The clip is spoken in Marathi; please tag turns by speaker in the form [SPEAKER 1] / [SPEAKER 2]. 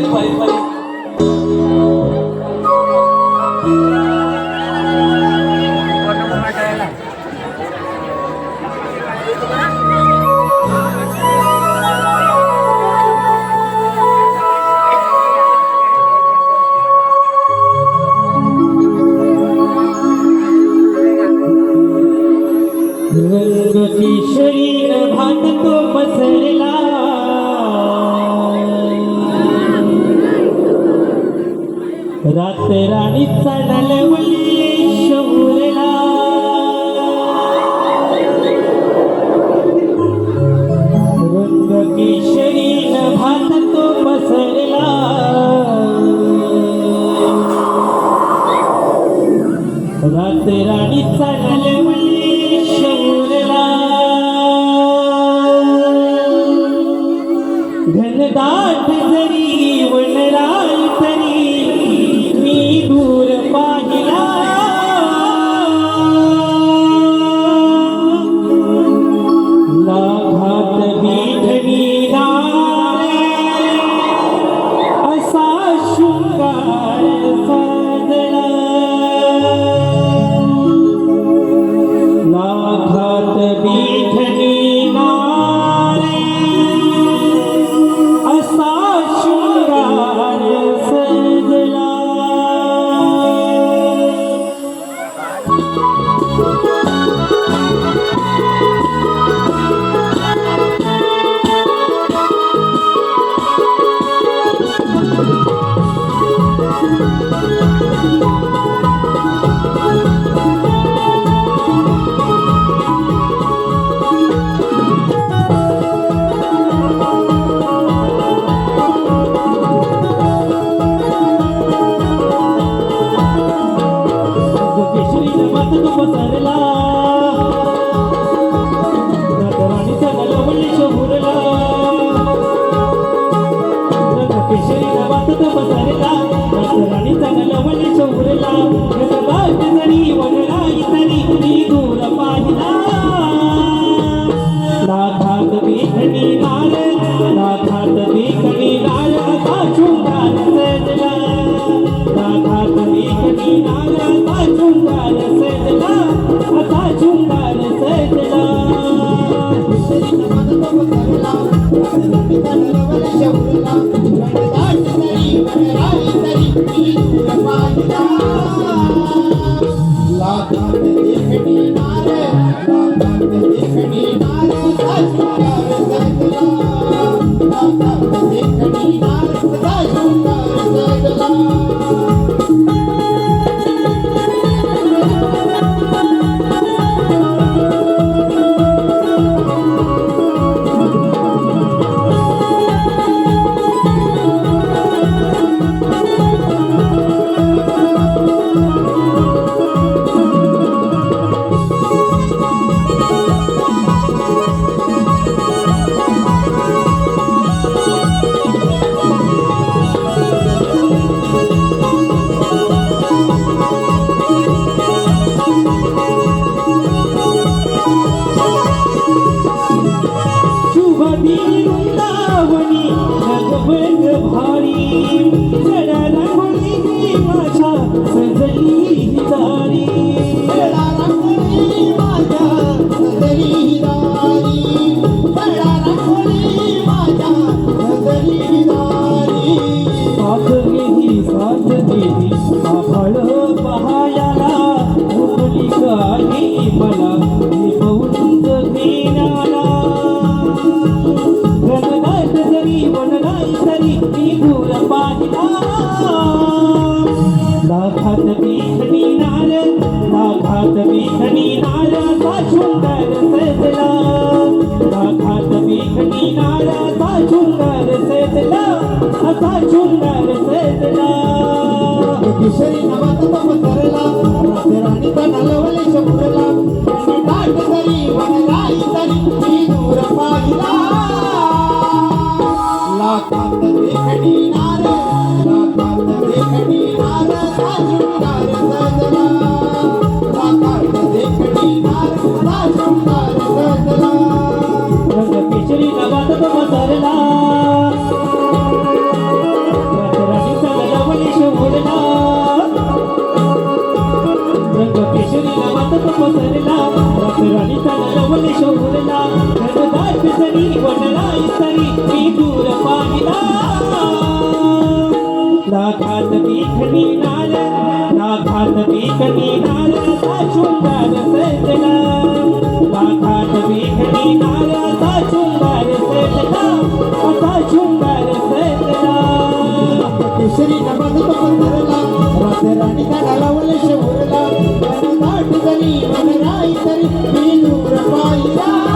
[SPEAKER 1] vai, vai, vai. रात राणी चढलवली शौरला रंग किशे अंतुक पसरला राणी त्याला लवणी शोभरला रंगकेशरी नवातक पसरला.
[SPEAKER 2] राणी त्याला लवणी शोभरला जसं बाळ जरी वन Thank you. خليل على فاشل
[SPEAKER 1] रंग केशरी पसरला रातराणीचा नलवल शोभला घनदाट पिसरी वनरा इसरी मी दूर पाहिला लाखात देखणी नार लाखात देखणी नार असा सुंदर सजला लाखात देखणी नार असा सुंदर सजला असा सुंदर सजला
[SPEAKER 2] केशरी नमन तो पसरला रात्र राणीचा डालावल शोरला दाट जरी वनराई तरी मी दूर पाहिला